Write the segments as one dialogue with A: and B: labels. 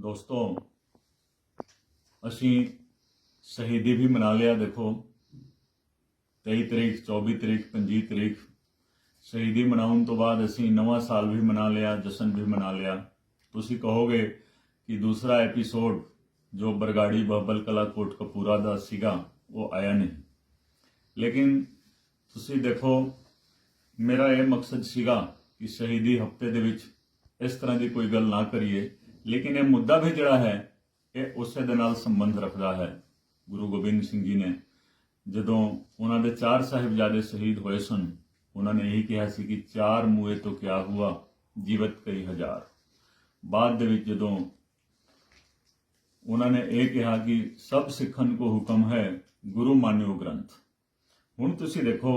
A: ਦੋਸਤੋ, ਅਸੀਂ ਸ਼ਹੀਦੀ ਵੀ ਮਨਾ ਲਿਆ, ਦੇਖੋ। 23 ਤਰੀਕ 24 ਤਰੀਕ 25 ਤਰੀਕ ਸ਼ਹੀਦੀ ਮਨਾਉਣ ਤੋਂ ਬਾਅਦ ਅਸੀਂ ਨਵਾਂ ਸਾਲ ਵੀ ਮਨਾ ਲਿਆ, ਜਸ਼ਨ ਵੀ ਮਨਾ ਲਿਆ। ਤੁਸੀਂ ਕਹੋਗੇ ਕਿ ਦੂਸਰਾ ਐਪੀਸੋਡ ਜੋ ਬਰਗਾੜੀ ਬਹਬਲ ਕਲਾ ਕੋਟਕਪੂਰਾ ਦਾ ਸੀਗਾ, ਉਹ ਆਇਆ ਨਹੀਂ। ਲੇਕਿਨ ਤੁਸੀਂ ਦੇਖੋ, ਮੇਰਾ ਇਹ ਮਕਸਦ ਸੀਗਾ ਕਿ ਸ਼ਹੀਦੀ ਹਫ਼ਤੇ ਦੇ ਵਿੱਚ ਇਸ ਤਰ੍ਹਾਂ ਦੀ ਕੋਈ ਗੱਲ ਨਾ ਕਰੀਏ। ਲੇਕਿਨ ਇਹ ਮੁੱਦਾ ਵੀ ਜਿਹੜਾ ਹੈ ਇਹ ਉਸੇ ਦੇ ਨਾਲ ਸੰਬੰਧ ਰੱਖਦਾ ਹੈ ਗੁਰੂ ਗੋਬਿੰਦ ਸਿੰਘ ਜੀ ਨੇ ਜਦੋਂ ਉਹਨਾਂ ਦੇ ਚਾਰ ਸਾਹਿਬਜ਼ਾਦੇ ਸ਼ਹੀਦ ਹੋਏ ਸਨ ਉਹਨਾਂ ਨੇ ਇਹੀ ਕਿਹਾ ਸੀ ਕਿ ਚਾਰ ਮੂਏ ਤੋਂ ਕਿਆ ਹੁਆ ਜੀਵਤ ਕਈ ਹਜ਼ਾਰ ਬਾਅਦ ਦੇ ਵਿੱਚ ਜਦੋਂ ਉਹਨਾਂ ਨੇ ਇਹ ਕਿਹਾ ਕਿ ਸਭ ਸਿੱਖਣ ਕੋ ਹੁਕਮ ਹੈ ਗੁਰੂ ਮਾਨਿਓ ਗ੍ਰੰਥ ਹੁਣ ਤੁਸੀਂ ਦੇਖੋ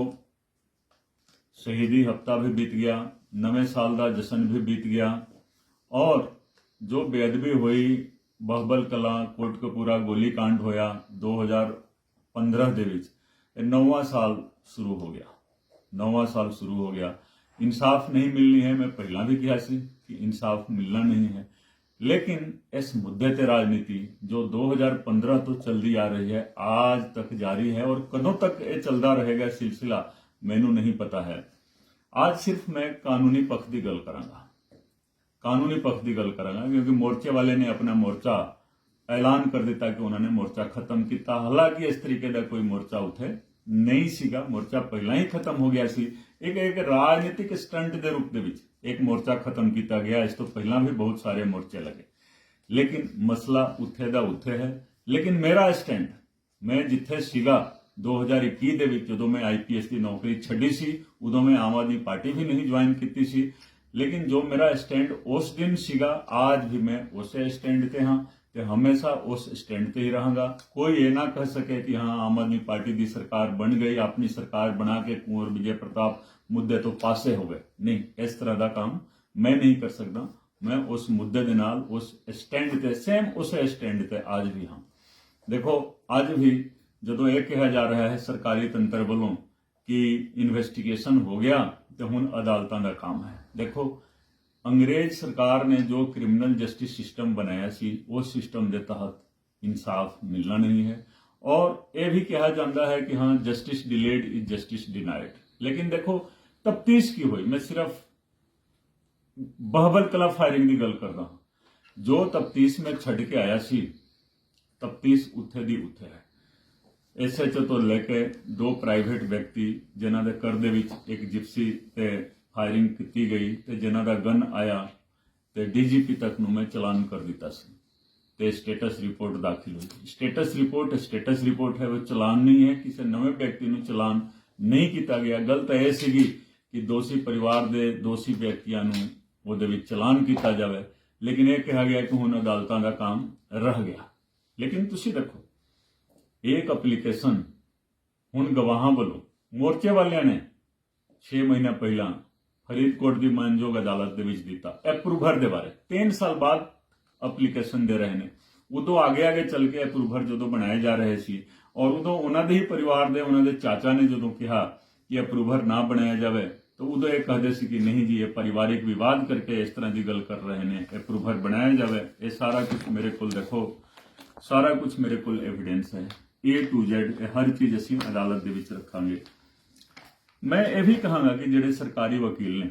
A: ਸ਼ਹੀਦੀ ਹਫਤਾ ਵੀ ਬੀਤ ਗਿਆ ਨਵੇਂ ਸਾਲ ਦਾ ਜਸ਼ਨ ਵੀ ਬੀਤ ਗਿਆ ਔਰ ਜੋ ਬੇਅਦਬੀ ਹੋਈ ਬਹਬਲ ਕਲਾ ਕੋਟਕਪੂਰਾ ਗੋਲੀकांड ਹੋਇਆ 2015 ਦੇ ਵਿੱਚ ਇਹ ਨੌਵਾਂ ਸਾਲ ਸ਼ੁਰੂ ਹੋ ਗਿਆ ਨੌਵਾਂ ਸਾਲ ਸ਼ੁਰੂ ਹੋ ਗਿਆ ਇਨਸਾਫ ਨਹੀਂ ਮਿਲਣੀ ਹੈ ਮੈਂ ਪਹਿਲਾਂ ਵੀ ਕਿਹਾ ਸੀ ਕਿ ਇਨਸਾਫ ਮਿਲਣਾ ਨਹੀਂ ਹੈ ਲੇਕਿਨ ਇਸ ਮੁੱਦੇ ਤੇ ਰਾਜਨੀਤੀ ਜੋ 2015 ਤੋਂ ਚੱਲਦੀ ਆ ਰਹੀ ਹੈ ਆਜ ਤੱਕ ਜਾਰੀ ਹੈ ਔਰ ਕਦੋਂ ਤੱਕ ਇਹ ਚੱਲਦਾ ਰਹੇਗਾ ਸਿਲਸਿਲਾ ਮੈਨੂੰ ਨਹੀਂ ਪਤਾ ਹੈ ਅੱਜ ਸਿਰਫ ਮੈਂ ਕਾਨੂੰਨੀ ਪੱਖ ਦੀ ਗੱਲ ਕਰਾਂਗਾ ਕਾਨੂੰਨੀ ਪੱਖ ਦੀ ਗੱਲ ਕਰਾਂਗਾ ਕਿਉਂਕਿ ਮੋਰਚੇ ਵਾਲੇ ਨੇ ਆਪਣਾ ਮੋਰਚਾ ਐਲਾਨ ਕਰ ਦਿੱਤਾ ਕਿ ਉਹਨਾਂ ਨੇ ਮੋਰਚਾ ਖਤਮ ਕੀਤਾ ਹਾਲਾਂਕਿ ਇਸ ਤਰੀਕੇ ਦਾ ਕੋਈ ਮੋਰਚਾ ਉੱਥੇ ਨਹੀਂ ਸੀਗਾ ਮੋਰਚਾ ਪਹਿਲਾਂ ਹੀ ਖਤਮ ਹੋ ਗਿਆ ਸੀ ਇੱਕ ਇੱਕ ਰਾਜਨੀਤਿਕ ਸਟੰਟ ਦੇ ਰੂਪ ਦੇ ਵਿੱਚ ਇੱਕ ਮੋਰਚਾ ਖਤਮ ਕੀਤਾ ਗਿਆ ਇਸ ਤੋਂ ਪਹਿਲਾਂ ਵੀ ਬਹੁਤ ਸਾਰੇ ਮੋਰਚੇ ਲੱਗੇ ਲੇਕਿਨ ਮਸਲਾ ਉੱਥੇ ਦਾ ਉੱਥੇ ਹੈ ਲੇਕਿਨ ਮੇਰਾ ਸਟੈਂਡ ਮੈਂ ਜਿੱਥੇ ਸੀਗਾ 2021 ਦੇ ਵਿੱਚ ਜਦੋਂ ਮੈਂ ਆਈਪੀਐਸ ਦੀ ਨੌਕਰੀ ਛੱਡੀ ਸੀ ਉਦੋਂ ਮੈਂ ਆਮ ਆਦਮੀ ਪਾਰਟੀ ਵੀ ਨਹੀਂ ਜੁਆਇਨ ਕੀਤੀ ਸੀ ਲੇਕਿਨ ਜੋ ਮੇਰਾ ਸਟੈਂਡ ਉਸ ਦਿਨ ਸੀਗਾ ਅੱਜ ਵੀ ਮੈਂ ਉਸੇ ਸਟੈਂਡ ਤੇ ਹਾਂ ਤੇ ਹਮੇਸ਼ਾ ਉਸ ਸਟੈਂਡ ਤੇ ਹੀ ਰਹਾਂਗਾ ਕੋਈ ਇਹ ਨਾ ਕਹਿ ਸਕੇ ਕਿ ਹਾਂ ਆਮ ਆਦਮੀ ਪਾਰਟੀ ਦੀ ਸਰਕਾਰ ਬਣ ਗਈ ਆਪਣੀ ਸਰਕਾਰ ਬਣਾ ਕੇ ਕੁੰਵਰ ਵਿਜੇ ਪ੍ਰਤਾਪ ਮੁੱਦੇ ਤੋਂ ਪਾਸੇ ਹੋ ਗਏ ਨਹੀਂ ਇਸ ਤਰ੍ਹਾਂ ਦਾ ਕੰਮ ਮੈਂ ਨਹੀਂ ਕਰ ਸਕਦਾ ਮੈਂ ਉਸ ਮੁੱਦੇ ਦੇ ਨਾਲ ਉਸ ਸਟੈਂਡ ਤੇ ਸੇਮ ਉਸੇ ਸਟੈਂਡ ਤੇ ਅੱਜ ਵੀ ਹਾਂ ਦੇਖੋ ਅੱਜ ਵੀ ਜਦੋਂ ਇਹ ਕਿਹਾ ਜਾ ਰਿਹਾ ਹੈ ਸਰਕਾਰੀ ਤੰਤਰ ਵੱਲੋਂ ਕਿ ਇਨਵੈਸਟੀਗੇਸ਼ਨ ਹੋ ਗਿਆ ਤੇ ਹੁਣ ਅਦਾਲਤਾਂ ਦਾ ਕੰਮ ਹੈ ਦੇਖੋ ਅੰਗਰੇਜ਼ ਸਰਕਾਰ ਨੇ ਜੋ ਕ੍ਰਿਮੀਨਲ ਜਸਟਿਸ ਸਿਸਟਮ ਬਣਾਇਆ ਸੀ ਉਸ ਸਿਸਟਮ ਦੇ ਤਹਿਤ ਇਨਸਾਫ ਮਿਲਣਾ ਨਹੀਂ ਹੈ ਔਰ ਇਹ ਵੀ ਕਿਹਾ ਜਾਂਦਾ ਹੈ ਕਿ ਹਾਂ justice delayed is justice denied ਲੇਕਿਨ ਦੇਖੋ ਤਫਤੀਸ਼ ਕੀ ਹੋਈ ਮੈਂ ਸਿਰਫ ਬਹਬਲ ਕਲਾ ਫਾਇਰਿੰਗ ਦੀ ਗੱਲ ਕਰਦਾ ਹਾਂ ਜੋ ਤਫਤੀਸ਼ ਮੈਂ ਛੱਡ ਕੇ ਆਇਆ ਸੀ ਤਫਤੀਸ਼ ਉੱਥੇ ਦੀ ਉੱਥੇ ਹੈ ਐਸਐਚਓ ਤੋਂ ਲੈ ਕੇ ਦੋ ਪ੍ਰਾਈਵੇਟ ਵਿਅਕਤੀ ਜਿਨ੍ਹਾਂ ਦੇ ਘਰ ਦੇ ਵਿੱਚ ਇੱਕ ਜਿਪਸੀ ਤੇ ਫਾਇਰਿੰਗ ਕੀਤੀ ਗਈ ਤੇ ਜਿਨ੍ਹਾਂ ਦਾ ਗਨ ਆਇਆ ਤੇ ਡੀਜੀਪੀ ਤੱਕ ਨੂੰ ਮੈਂ ਚਲਾਨ ਕਰ ਦਿੱਤਾ ਸੀ ਤੇ ਸਟੇਟਸ ਰਿਪੋਰਟ ਦਾਖਲ ਹੋਈ। ਸਟੇਟਸ ਰਿਪੋਰਟ ਸਟੇਟਸ ਰਿਪੋਰਟ ਹੈ, ਉਹ ਚਲਾਨ ਨਹੀਂ ਹੈ, ਕਿਸੇ ਨਵੇਂ ਵਿਅਕਤੀ ਨੂੰ ਚਲਾਨ ਨਹੀਂ ਕੀਤਾ ਗਿਆ। ਗਲਤ ਇਹ ਸੀਗੀ ਕਿ ਦੋਸ਼ੀ ਪਰਿਵਾਰ ਦੇ ਦੋਸ਼ੀ ਵਿਅਕਤੀਆਂ ਨੂੰ ਉਹਦੇ ਵਿੱਚ ਚਲਾਨ ਕੀਤਾ ਜਾਵੇ, ਲੇਕਿਨ ਇਹ ਕਿਹਾ ਗਿਆ ਕਿ ਹੁਣ ਅਦਾਲਤਾਂ ਦਾ ਕੰਮ ਰਹਿ ਗਿਆ। ਲੇਕਿਨ ਤੁਸੀਂ ਦੇਖੋ ਇੱਕ ਐਪਲੀਕੇਸ਼ਨ ਹੁਣ ਗਵਾਹਾਂ ਵੱਲੋਂ ਮੋਰਚੇ ਵਾਲਿਆਂ ਨੇ 6 ਮਹੀਨਾ ਪਹਿਲਾਂ ਫਰੀਦਕੋਟ ਦੀ ਮਾਨਯੋਗ ਅਦਾਲਤ ਦੇ ਵਿੱਚ ਦਿੱਤਾ ਅਪਰੂਵਰ ਦੇ ਬਾਰੇ 3 ਸਾਲ ਬਾਅਦ ਐਪਲੀਕੇਸ਼ਨ ਦੇ ਰਹੇ ਨੇ ਉਦੋਂ ਆਗੇ ਆਗੇ ਚੱਲ ਕੇ ਐਪਰੂਵਰ ਜਦੋਂ ਬਣਾਏ ਜਾ ਰਹੇ ਸੀ ਔਰ ਉਦੋਂ ਉਹਨਾਂ ਦੇ ਹੀ ਪਰਿਵਾਰ ਦੇ ਉਹਨਾਂ ਦੇ ਚਾਚਾ ਨੇ ਜਦੋਂ ਕਿਹਾ ਕਿ ਅਪਰੂਵਰ ਨਾ ਬਣਾਇਆ ਜਾਵੇ ਤਾਂ ਉਦੋਂ ਇਹ ਕਹਦੇ ਸੀ ਕਿ ਨਹੀਂ ਜੀ ਇਹ ਪਰਿਵਾਰਿਕ ਵਿਵਾਦ ਕਰਕੇ ਇਸ ਤਰ੍ਹਾਂ ਦੀ ਗੱਲ ਕਰ ਰਹੇ ਨੇ ਅਪਰੂਵਰ ਬਣਾਇਆ ਜਾਵੇ ਇਹ ਸਾਰਾ ਕੁਝ ਮੇਰੇ ਕੋਲ ਦੇਖੋ ਸਾਰਾ ਕੁਝ ਮੇਰੇ ਕੋਲ ਐਵੀਡੈਂਸ ਹੈ A to Z, ਇਹ ਹਰ ਚੀਜ਼ ਅਸੀਂ ਅਦਾਲਤ ਦੇ ਵਿੱਚ ਰੱਖਾਂਗੇ। ਮੈਂ ਇਹ ਵੀ ਕਹਾਂਗਾ ਕਿ ਜਿਹੜੇ ਸਰਕਾਰੀ ਵਕੀਲ ਨੇ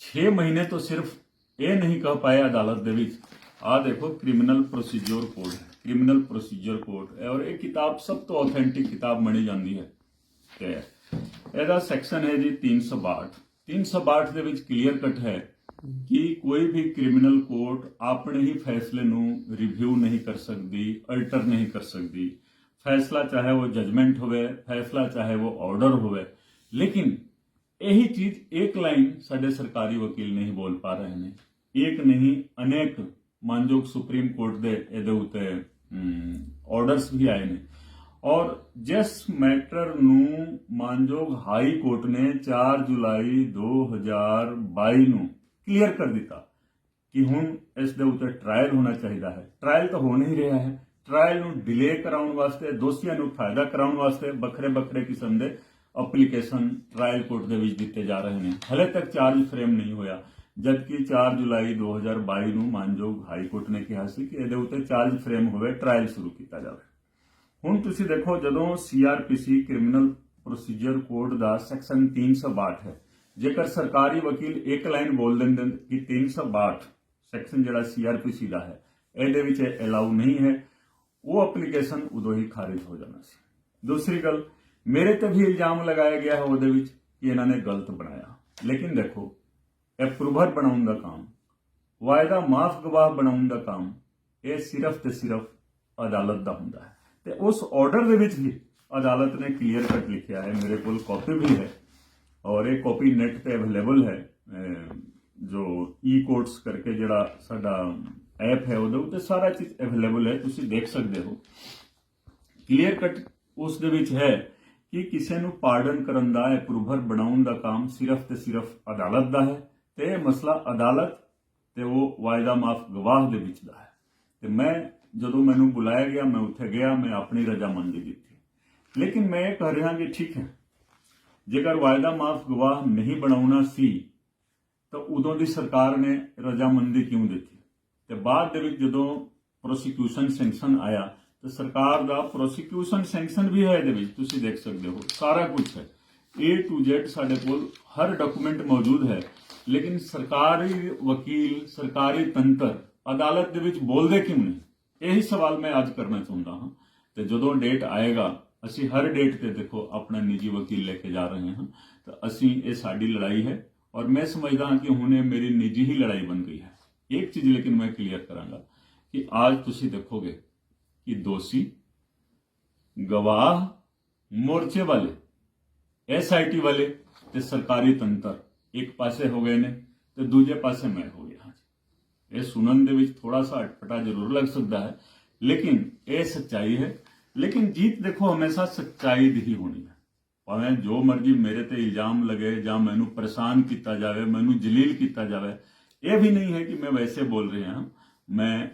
A: 6 ਮਹੀਨੇ ਤੋਂ ਸਿਰਫ ਇਹ ਨਹੀਂ ਕਹਿ ਪਾਏ ਅਦਾਲਤ ਦੇ ਵਿੱਚ, ਆਹ ਦੇਖੋ ਕ੍ਰਿਮੀਨਲ ਪ੍ਰੋਸੀਜਰ ਕੋਡ ਹੈ ਕ੍ਰਿਮੀਨਲ ਪ੍ਰੋਸੀਜਰ ਕੋਡ ਔਰ ਇਹ ਕਿਤਾਬ ਸਭ ਤੋਂ ਆਥੈਂਟਿਕ ਕਿਤਾਬ ਮੰਨੀ ਜਾਂਦੀ ਹੈ। ਤੇ ਇਹਦਾ ਸੈਕਸ਼ਨ ਹੈ ਜੀ 362 362 ਦੇ ਵਿੱਚ ਕਲੀਅਰ ਕੱਟ ਹੈ ਕਿ ਕੋਈ ਵੀ ਕ੍ਰਿਮੀਨਲ ਕੋਰਟ ਆਪਣੇ ਹੀ ਫੈਸਲੇ ਨੂੰ ਰਿਵਿਊ ਨਹੀਂ ਕਰ ਸਕਦੀ ਅਲਟਰ ਨਹੀਂ ਕਰ ਸਕਦੀ। ਫੈਸਲਾ ਚਾਹੇ ਉਹ ਜਜਮੈਂਟ ਹੋਵੇ, ਫੈਸਲਾ ਚਾਹੇ ਉਹ ਆਰਡਰ ਹੋਵੇ। ਲੇਕਿਨ ਇਹੀ ਚੀਜ਼, ਇੱਕ ਲਾਈਨ ਸਾਡੇ ਸਰਕਾਰੀ ਵਕੀਲ ਨਹੀਂ ਬੋਲ ਪਾ ਰਹੇ ਨੇ। ਇੱਕ ਨਹੀਂ, ਅਨੇਕ ਮਾਨਯੋਗ ਸੁਪਰੀਮ ਕੋਰਟ ਦੇ ਇਹਦੇ ਉੱਤੇ ਆਰਡਰਸ ਵੀ ਆਏ ਨੇ। ਔਰ ਜਿਸ ਮੈਟਰ ਨੂੰ ਮਾਨਯੋਗ ਹਾਈ ਕੋਰਟ ਨੇ 4 ਜੁਲਾਈ 2022 ਨੂੰ ਕਲੀਅਰ ਕਰ ਦਿੱਤਾ ਕਿ ਹੁਣ ਇਸ ਦੇ ਉੱਤੇ ਟ੍ਰਾਇਲ ਹੋਣਾ ਚਾਹੀਦਾ ਹੈ। ਟ੍ਰਾਇਲ ਤਾਂ ਹੋ ਨਹੀਂ ਰਿਹਾ ਹੈ। ਟ੍ਰਾਇਲ ਨੂੰ ਡਿਲੇ ਕਰਾਉਣ ਵਾਸਤੇ, ਦੋਸ਼ੀਆਂ ਨੂੰ ਫਾਇਦਾ ਕਰਾਉਣ ਵਾਸਤੇ ਵੱਖਰੇ ਵੱਖਰੇ ਕਿਸਮ ਦੇ ਐਪਲੀਕੇਸ਼ਨ ਟ੍ਰਾਇਲ ਕੋਰਟ ਦੇ ਵਿੱਚ ਦਿੱਤੇ ਜਾ ਰਹੇ ਨੇ। ਹਲੇ ਤੱਕ ਚਾਰਜ ਫਰੇਮ ਨਹੀਂ ਹੋਇਆ। ਜਦਕਿ 4 ਜੁਲਾਈ 2022 ਨੂੰ ਮਾਨਯੋਗ ਹਾਈ ਕੋਰਟ ਨੇ ਕਿਹਾ ਸੀ ਕਿ ਇਹਦੇ ਉੱਤੇ ਚਾਰਜ ਫਰੇਮ ਹੋਵੇ ਟ੍ਰਾਇਲ ਸ਼ੁਰੂ ਕੀਤਾ ਜਾਵੇ। ਹੁਣ ਤੁਸੀਂ ਦੇਖੋ, ਜਦੋਂ ਸੀਆਰਪੀਸੀ ਕ੍ਰਿਮੀਨਲ ਪ੍ਰੋਸੀਜਰ ਕੋਡ ਦਾ ਸੈਕਸ਼ਨ 362 ਹੈ, ਜੇਕਰ ਸਰਕਾਰੀ ਵਕੀਲ ਇੱਕ ਲਾਈਨ ਬੋਲ ਦਿੰਦੇ ਨੇ ਕਿ 362 ਸੈਕਸ਼ਨ ਜਿਹੜਾ ਸੀਆਰਪੀਸੀ ਦਾ ਹੈ, ਇਹਦੇ ਵਿੱਚ ਅਲਾਉ ਨਹੀਂ ਹੈ। ਉਹ ਐਪਲੀਕੇਸ਼ਨ ਉਦੋਂ ਹੀ ਖਾਰਿਜ ਹੋ ਜਾਣਾ ਸੀ। ਦੂਸਰੀ ਗੱਲ, ਮੇਰੇ ਤੇ ਵੀ ਇਲਜ਼ਾਮ ਲਗਾਇਆ ਗਿਆ ਹੈ ਉਹਦੇ ਵਿੱਚ ਕਿ ਇਹਨਾਂ ਨੇ ਗਲਤ ਬਣਾਇਆ। ਲੇਕਿਨ ਦੇਖੋ ਅਪਰੂਵਰ ਬਣਾਉਣ ਦਾ ਕੰਮ, ਵਾਅਦਾ ਮਾਫ ਗਵਾਹ ਬਣਾਉਣ ਦਾ ਕੰਮ, ਇਹ ਸਿਰਫ ਤੇ ਸਿਰਫ ਅਦਾਲਤ ਦਾ ਹੁੰਦਾ ਹੈ। ਤੇ ਉਸ ਆਰਡਰ ਦੇ ਵਿੱਚ ਵੀ ਅਦਾਲਤ ਨੇ ਕਲੀਅਰ ਕੱਟ ਲਿਖਿਆ ਹੈ, ਮੇਰੇ ਕੋਲ ਕਾਪੀ ਵੀ ਹੈ ਔਰ ਇਹ ਕਾਪੀ ਨੈਟ ਤੇ ਅਵੇਲੇਬਲ ਹੈ ਜੋ ਈ ਕੋਰਟਸ ਕਰਕੇ ਜਿਹੜਾ ਸਾਡਾ ਐਪ ਹੈ ਉਹਦੇ ਉੱਤੇ ਸਾਰਾ ਚੀਜ਼ ਅਵੇਲੇਬਲ ਹੈ, ਤੁਸੀਂ ਦੇਖ ਸਕਦੇ ਹੋ। ਕਲੀਅਰ ਕੱਟ ਉਸ ਦੇ ਵਿੱਚ ਹੈ ਕਿ ਕਿਸੇ ਨੂੰ ਪਾਰਡਨ ਕਰਨ ਦਾ ਅਪਰੂਵਰ ਬਣਾਉਣ ਦਾ ਕੰਮ ਸਿਰਫ ਤੇ ਸਿਰਫ ਅਦਾਲਤ ਦਾ ਹੈ ਤੇ ਇਹ ਮਸਲਾ ਅਦਾਲਤ ਤੇ ਉਹ ਵਾਇਦਾ ਮਾਫ ਗਵਾਹ ਦੇ ਵਿੱਚ ਦਾ ਹੈ। ਤੇ ਮੈਂ ਜਦੋਂ ਮੈਨੂੰ ਬੁਲਾਇਆ ਗਿਆ, ਮੈਂ ਉੱਥੇ ਗਿਆ, ਮੈਂ ਆਪਣੀ ਰਜ਼ਾਮੰਦੀ ਦਿੱਤੀ ਲੇਕਿਨ ਮੈਂ ਇਹ ਕਹਿ ਰਿਹਾ ਕਿ ਠੀਕ ਹੈ, ਜੇਕਰ ਵਾਇਦਾ ਮਾਫ ਗਵਾਹ ਨਹੀਂ ਬਣਾਉਣਾ ਸੀ, ਤਾਂ ਉਦੋਂ ਦੀ ਸਰਕਾਰ ਨੇ ਰਜ਼ਾਮੰਦੀ ਕਿਉਂ ਦਿੱਤੀ? ਤੇ ਬਾਅਦ ਦੇ ਵਿੱਚ ਜਦੋਂ ਪ੍ਰੋਸੀਕਿਊਸ਼ਨ ਸੈਂਕਸ਼ਨ ਆਇਆ, ਤਾਂ ਸਰਕਾਰ ਦਾ ਪ੍ਰੋਸੀਕਿਊਸ਼ਨ ਸੈਂਕਸ਼ਨ ਵੀ ਹੈ ਇਹਦੇ ਵਿੱਚ, ਤੁਸੀਂ ਦੇਖ ਸਕਦੇ ਹੋ, ਸਾਰਾ ਕੁਝ ਹੈ। A to Z ਸਾਡੇ ਕੋਲ ਹਰ ਡਾਕੂਮੈਂਟ ਮੌਜੂਦ ਹੈ, ਲੇਕਿਨ ਸਰਕਾਰੀ ਵਕੀਲ, ਸਰਕਾਰੀ ਤੰਤਰ ਅਦਾਲਤ ਦੇ ਵਿੱਚ ਬੋਲਦੇ ਕਿਉਂ ਨਹੀਂ? ਇਹੀ ਸਵਾਲ ਮੈਂ ਅੱਜ ਕਰਨਾ ਚਾਹੁੰਦਾ ਹਾਂ। ਤੇ ਜਦੋਂ ਡੇਟ ਆਏਗਾ, ਅਸੀਂ ਹਰ ਡੇਟ ਤੇ ਦੇਖੋ ਆਪਣਾ ਨਿੱਜੀ ਵਕੀਲ ਲੈ ਕੇ ਜਾ ਰਹੇ ਹਾਂ, ਤਾਂ ਅਸੀਂ, ਇਹ ਸਾਡੀ ਲੜਾਈ ਹੈ ਔਰ ਮੈਂ ਸਮਝਦਾ ਹਾਂ ਕਿ ਹੁਣ ਇਹ ਮੇਰੀ ਨਿੱਜੀ ਹੀ ਲੜਾਈ ਬਣ ਗਈ ਹੈ। ਇੱਕ ਚੀਜ਼ ਲੇਕਿਨ ਮੈਂ ਕਲੀਅਰ ਕਰਾਂਗਾ ਕਿ ਅੱਜ ਤੁਸੀਂ ਦੇਖੋਗੇ ਕਿ ਦੋਸ਼ੀ ਗਵਾਹ ਮੋਰਚੇ ਵਾਲੇ ਐਸਆਈਟੀ ਵਾਲੇ ਤੇ ਸਰਕਾਰੀ ਤੰਤਰ ਇੱਕ ਪਾਸੇ ਹੋ ਗਏ ਨੇ ਤੇ ਦੂਜੇ ਪਾਸੇ ਮੈਂ ਹੋ ਗਿਆ ਇਹ ਸੁਣਨ ਦੇ ਵਿੱਚ ਥੋੜਾ ਸਾ ਅਟਪਟਾ ਜ਼ਰੂਰ ਲੱਗ ਸਕਦਾ ਹੈ ਲੇਕਿਨ ਇਹ ਸੱਚਾਈ ਹੈ ਲੇਕਿਨ ਜੀਤ ਦੇਖੋ ਹਮੇਸ਼ਾ ਸੱਚਾਈ ਦੀ ਹੀ ਹੋਣੀ ਹੈ ਭਾਵੇਂ ਜੋ ਮਰਜ਼ੀ ਮੇਰੇ ਤੇ ਇਲਜ਼ਾਮ ਲਗੇ ਜਾਂ ਮੈਨੂੰ ਪਰੇਸ਼ਾਨ ਕੀਤਾ ਜਾਵੇ ਮੈਨੂੰ ਜਲੀਲ ਕੀਤਾ ਜਾਵੇ ਇਹ ਵੀ ਨਹੀਂ ਹੈ ਕਿ ਮੈਂ ਵੈਸੇ ਬੋਲ ਰਿਹਾ ਮੈਂ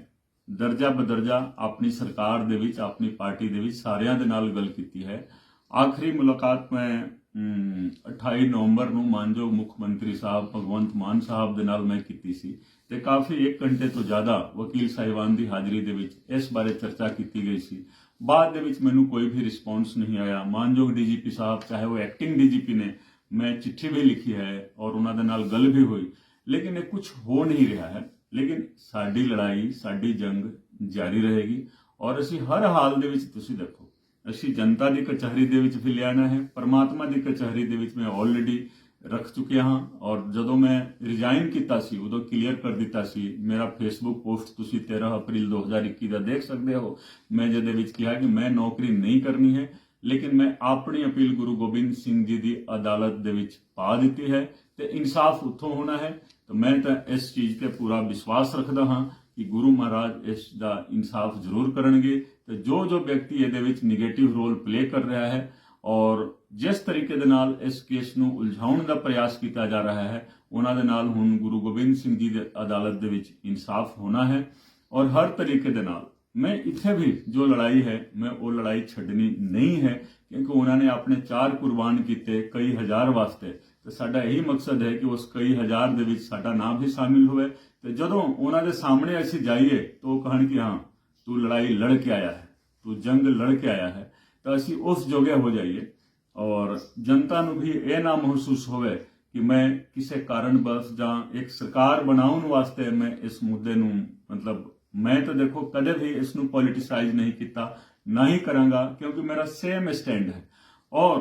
A: ਦਰਜਾ ਬਦਰਜਾ ਆਪਣੀ ਸਰਕਾਰ ਦੇ ਵਿੱਚ ਆਪਣੀ ਪਾਰਟੀ ਦੇ ਵਿੱਚ ਸਾਰਿਆਂ ਦੇ ਨਾਲ ਗੱਲ ਕੀਤੀ ਹੈ। ਆਖਰੀ ਮੁਲਾਕਾਤ ਮੈਂ ਅਮ, 28 ਨਵੰਬਰ ਨੂੰ ਮਾਨਯੋਗ ਮੁੱਖ ਮੰਤਰੀ ਸਾਹਿਬ ਭਗਵੰਤ ਮਾਨ ਸਾਹਿਬ ਦੇ ਨਾਲ ਮੈਂ ਕੀਤੀ ਸੀ ਤੇ ਕਾਫੀ 1 ਘੰਟੇ ਤੋਂ ਜ਼ਿਆਦਾ ਵਕੀਲ ਸਾਹਿਬਾਨ ਦੀ ਹਾਜ਼ਰੀ ਦੇ ਵਿੱਚ ਇਸ ਬਾਰੇ ਚਰਚਾ ਕੀਤੀ ਗਈ ਸੀ। ਬਾਅਦ ਦੇ ਵਿੱਚ ਮੈਨੂੰ ਕੋਈ ਵੀ ਰਿਸਪੌਂਸ ਨਹੀਂ ਆਇਆ। ਮਾਨਯੋਗ ਡੀਜੀਪੀ ਸਾਹਿਬ ਚਾਹੇ ਉਹ ਐਕਟਿੰਗ ਡੀਜੀਪੀ ਨੇ ਮੈਂ ਚਿੱਠੀ ਵੀ ਲਿਖੀ ਹੈ ਔਰ ਉਹਨਾਂ ਦੇ ਨਾਲ ਗੱਲ ਵੀ ਹੋਈ। ਲੇਕਿਨ ਇਹ ਕੁਝ ਹੋ ਨਹੀਂ ਰਿਹਾ ਹੈ। ਲੇਕਿਨ ਸਾਡੀ ਲੜਾਈ, ਸਾਡੀ ਜੰਗ ਜਾਰੀ ਰਹੇਗੀ ਔਰ ਅਸੀਂ ਹਰ ਹਾਲ ਦੇ ਵਿੱਚ ਤੁਸੀਂ ਦੇਖੋ, ਅਸੀਂ ਜਨਤਾ ਦੀ ਕਚਹਿਰੀ ਦੇ ਵਿੱਚ ਵੀ ਲਿਆਣਾ ਹੈ, ਪਰਮਾਤਮਾ ਦੀ ਕਚਹਿਰੀ ਦੇ ਵਿੱਚ ਮੈਂ ਆਲਰੇਡੀ ਰੱਖ ਚੁੱਕਿਆ ਹਾਂ ਔਰ ਜਦੋਂ ਮੈਂ ਰਿਜ਼ਾਈਨ ਕੀਤਾ ਸੀ, ਉਦੋਂ ਕਲੀਅਰ ਕਰ ਦਿੱਤਾ ਸੀ, ਮੇਰਾ ਫੇਸਬੁੱਕ ਪੋਸਟ ਤੁਸੀਂ 13 ਅਪ੍ਰੈਲ 2021 ਦਾ ਦੇਖ ਸਕਦੇ ਹੋ। ਮੈਂ ਜਿਹਦੇ ਵਿੱਚ ਕਿਹਾ ਕਿ ਮੈਂ ਨੌਕਰੀ ਨਹੀਂ ਕਰਨੀ ਹੈ, ਲੇਕਿਨ ਮੈਂ ਆਪਣੀ ਅਪੀਲ ਗੁਰੂ ਗੋਬਿੰਦ ਸਿੰਘ ਜੀ ਦੀ ਅਦਾਲਤ ਦੇ ਵਿੱਚ ਪਾ ਦਿੱਤੀ ਹੈ ਤੇ ਇਨਸਾਫ ਉੱਥੋਂ ਹੋਣਾ ਹੈ। ਤਾਂ ਮੈਂ ਤਾਂ ਇਸ ਚੀਜ਼ ਤੇ ਪੂਰਾ ਵਿਸ਼ਵਾਸ ਰੱਖਦਾ ਹਾਂ ਕਿ ਗੁਰੂ ਮਹਾਰਾਜ ਇਸ ਦਾ ਇਨਸਾਫ ਜ਼ਰੂਰ ਕਰਨਗੇ ਤੇ ਜੋ ਜੋ ਵਿਅਕਤੀ ਇਹਦੇ ਵਿੱਚ 네ਗੇਟਿਵ ਰੋਲ ਪਲੇ ਕਰ ਰਿਹਾ ਹੈ ਔਰ ਜਿਸ ਤਰੀਕੇ ਦੇ ਨਾਲ ਇਸ ਕੇਸ ਨੂੰ ਉਲਝਾਉਣ ਦਾ ਪ੍ਰਯਾਸ ਕੀਤਾ ਜਾ ਰਿਹਾ ਹੈ, ਉਹਨਾਂ ਦੇ ਨਾਲ ਹੁਣ ਗੁਰੂ ਗੋਬਿੰਦ ਸਿੰਘ ਜੀ ਦੇ ਅਦਾਲਤ ਦੇ ਵਿੱਚ ਇਨਸਾਫ ਹੋਣਾ ਹੈ ਔਰ ਹਰ ਤਰੀਕੇ ਦੇ ਨਾਲ ਮੈਂ ਇੱਥੇ ਵੀ ਜੋ ਲੜਾਈ ਹੈ, ਮੈਂ ਉਹ ਲੜਾਈ ਛੱਡਣੀ ਨਹੀਂ ਹੈ ਕਿਉਂਕਿ ਉਹਨਾਂ ਨੇ ਆਪਣੇ ਚਾਰ ਕੁਰਬਾਨ ਕੀਤੇ ਕਈ ਹਜ਼ਾਰ ਵਾਸਤੇ। ਤੇ ਸਾਡਾ ਇਹੀ ਮਕਸਦ ਹੈ ਕਿ ਉਸ ਕਈ ਹਜ਼ਾਰ ਦੇ ਵਿੱਚ ਸਾਡਾ ਨਾਮ ਵੀ ਸ਼ਾਮਿਲ ਹੋਵੇ ਤੇ ਜਦੋਂ ਉਹਨਾਂ ਦੇ ਸਾਹਮਣੇ ਅਸੀਂ ਜਾਈਏ ਤਾਂ ਉਹ ਕਹਿਣ ਕਿ ਹਾਂ, ਤੂੰ ਲੜਾਈ ਲੜ ਕੇ ਆਇਆ ਹੈ, ਤੂੰ ਜੰਗ ਲੜ ਕੇ ਆਇਆ ਹੈ, ਤਾਂ ਅਸੀਂ ਉਸ ਜੋਗੇ ਹੋ ਜਾਈਏ ਔਰ ਜਨਤਾ ਨੂੰ ਵੀ ਇਹ ਨਾ ਮਹਿਸੂਸ ਹੋਵੇ ਕਿ ਮੈਂ ਕਿਸੇ ਕਾਰਨ ਬਸ ਜਾਂ ਇੱਕ ਸਰਕਾਰ ਬਣਾਉਣ ਵਾਸਤੇ ਮੈਂ ਇਸ ਮੁੱਦੇ ਨੂੰ, ਮਤਲਬ ਮੈਂ ਤਾਂ ਦੇਖੋ ਕਦੇ ਵੀ ਇਸ ਨੂੰ ਪੋਲਿਟਿਸਾਈਜ਼ ਨਹੀਂ ਕੀਤਾ, ਨਾ ਹੀ ਕਰਾਂਗਾ ਕਿਉਂਕਿ ਮੇਰਾ ਸੇਮ ਸਟੈਂਡ ਹੈ। ਔਰ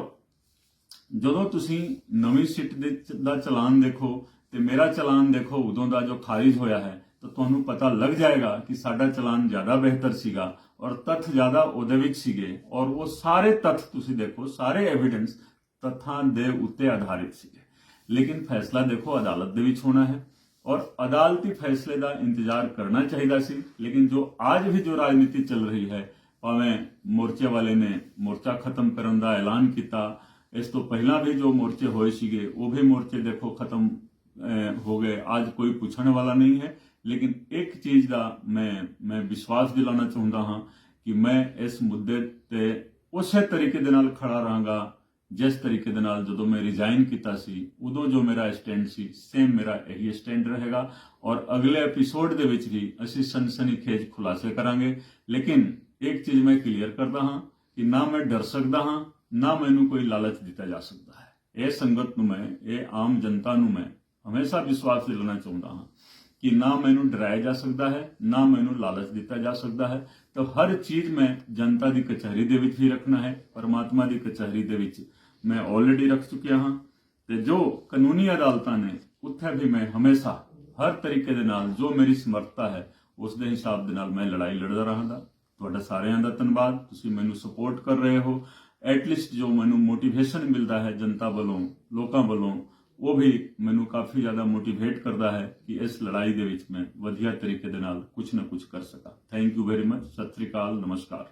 A: ਜਦੋਂ ਤੁਸੀਂ ਨਵੀਂ ਸਿੱਟ ਦੇ ਦਾ ਚਲਾਨ ਦੇਖੋ ਤੇ ਮੇਰਾ ਚਲਾਨ ਦੇਖੋ, ਉਦੋਂ ਦਾ ਜੋ ਖਾਰਿਜ ਹੋਇਆ ਹੈ, ਤਾਂ ਤੁਹਾਨੂੰ ਪਤਾ ਲੱਗ ਜਾਏਗਾ ਕਿ ਸਾਡਾ ਚਲਾਨ ਜ਼ਿਆਦਾ ਬਿਹਤਰ ਸੀਗਾ ਔਰ ਤੱਥ ਜ਼ਿਆਦਾ ਉਹਦੇ ਵਿੱਚ ਸੀਗੇ ਔਰ ਉਹ ਸਾਰੇ ਤੱਥ ਤੁਸੀਂ ਦੇਖੋ, ਸਾਰੇ ਐਵੀਡੈਂਸ ਤੱਥਾਂ ਦੇ ਉੱਤੇ ਆਧਾਰਿਤ ਸੀਗੇ। ਲੇਕਿਨ ਫੈਸਲਾ ਦੇਖੋ, ਅਦਾਲਤ ਦੇ ਵਿੱਚ ਹੋਣਾ ਹੈ ਔਰ ਅਦਾਲਤੀ ਫੈਸਲੇ ਦਾ ਇੰਤਜ਼ਾਰ ਕਰਨਾ ਚਾਹੀਦਾ ਸੀ, ਲੇਕਿਨ ਜੋ ਅੱਜ ਵੀ ਜੋ ਰਾਜਨੀਤੀ ਚੱਲ ਰਹੀ ਹੈ, ਭਾਵੇਂ ਮੋਰਚੇ ਵਾਲੇ ਨੇ ਮੋਰਚਾ ਖਤਮ ਕਰਨ ਦਾ ਐਲਾਨ ਕੀਤਾ ਇਸ ਤੋਂ ਪਹਿਲਾਂ ਵੀ ਜੋ ਮੋਰਚੇ ਹੋਏ ਸੀਗੇ, ਉਹ ਵੀ ਮੋਰਚੇ ਦੇਖੋ ਖਤਮ ਹੋ ਗਏ। ਅੱਜ ਕੋਈ ਪੁੱਛਣ ਵਾਲਾ ਨਹੀਂ ਹੈ। ਲੇਕਿਨ ਇੱਕ ਚੀਜ਼ ਦਾ ਮੈਂ ਮੈਂ ਵਿਸ਼ਵਾਸ ਦਿਲਾਉਣਾ ਚਾਹੁੰਦਾ ਹਾਂ ਕਿ ਮੈਂ ਇਸ ਮੁੱਦੇ ਤੇ ਉਸੇ ਤਰੀਕੇ ਦੇ ਨਾਲ ਖੜਾ ਰਹਾਂਗਾ, ਜਿਸ ਤਰੀਕੇ ਦੇ ਨਾਲ ਜਦੋਂ ਮੈਂ ਰਿਜ਼ਾਈਨ ਕੀਤਾ ਸੀ, ਉਦੋਂ ਜੋ ਮੇਰਾ ਸਟੈਂਡ ਸੀ ਸੇਮ ਮੇਰਾ ਇਹੀ ਸਟੈਂਡ ਰਹੇਗਾ। ਔਰ ਅਗਲੇ ਐਪੀਸੋਡ ਦੇ ਵਿੱਚ ਵੀ ਅਸੀਂ ਸਨਸਨੀਖੇਜ ਖੁਲਾਸੇ ਕਰਾਂਗੇ। ਲੇਕਿਨ ਇੱਕ ਚੀਜ਼ ਮੈਂ ਕਲੀਅਰ ਕਰਦਾ ਹਾਂ ਕਿ ਨਾ ਮੈਂ ਡਰ ਸਕਦਾ ਹਾਂ ਨਾ ਮੈਨੂੰ ਕੋਈ ਲਾਲਚ ਦਿੱਤਾ ਜਾ ਸਕਦਾ ਹੈ। ਇਹ ਸੰਗਤ ਨੂੰ ਮੈਂ, ਇਹ ਆਮ ਜਨਤਾ ਨੂੰ ਮੈਂ ਹਮੇਸ਼ਾ ਵਿਸ਼ਵਾਸ ਦਿਲਾਉਣਾ ਚਾਹੁੰਦਾ ਹਾਂ ਕਿ ਨਾ ਮੈਨੂੰ ਡਰਾਇਆ ਜਾ ਸਕਦਾ ਹੈ, ਨਾ ਮੈਨੂੰ ਲਾਲਚ ਦਿੱਤਾ ਜਾ ਸਕਦਾ ਹੈ। ਤਾਂ ਹਰ ਚੀਜ਼ ਮੈਂ ਜਨਤਾ ਦੀ ਕਚਹਿਰੀ ਦੇ ਵਿੱਚ ਹੀ ਰੱਖਣਾ ਹੈ, ਪਰਮਾਤਮਾ ਦੀ ਕਚਹਿਰੀ ਦੇ ਵਿੱਚ ਮੈਂ ਆਲਰੇਡੀ ਰੱਖ ਚੁੱਕਿਆ ਹਾਂ ਤੇ ਜੋ ਕਾਨੂੰਨੀ ਅਦਾਲਤਾਂ ਨੇ, ਉੱਥੇ ਵੀ ਮੈਂ ਹਮੇਸ਼ਾ ਹਰ ਤਰੀਕੇ ਦੇ ਨਾਲ ਜੋ ਮੇਰੀ ਸਮਰੱਥਾ ਹੈ, ਉਸ ਦੇ ਹਿਸਾਬ ਦੇ ਨਾਲ ਮੈਂ ਲੜਾਈ ਲੜਦਾ ਰਹਾਂਗਾ। ਤੁਹਾਡਾ ਸਾਰਿਆਂ ਦਾ ਧੰਨਵਾਦ। ਤੁਸੀਂ ਮੈਨੂੰ ਸਪੋਰਟ ਕਰ ਰਹੇ ਹੋ। ਐਟਲੀਸਟ ਜੋ ਮੈਨੂੰ ਮੋਟੀਵੇਸ਼ਨ ਮਿਲਦਾ ਹੈ ਜਨਤਾ ਵੱਲੋਂ, ਲੋਕਾਂ ਵੱਲੋਂ, ਉਹ ਵੀ ਮੈਨੂੰ ਕਾਫੀ ਜ਼ਿਆਦਾ ਮੋਟੀਵੇਟ ਕਰਦਾ ਹੈ ਕਿ ਇਸ ਲੜਾਈ ਦੇ ਵਿੱਚ ਮੈਂ ਵਧੀਆ ਤਰੀਕੇ ਦੇ ਨਾਲ ਕੁਝ ਨਾ ਕੁਝ ਕਰ ਸਕਾਂ। Thank you very much Sat Sri ਅਕਾਲ, ਨਮਸਕਾਰ।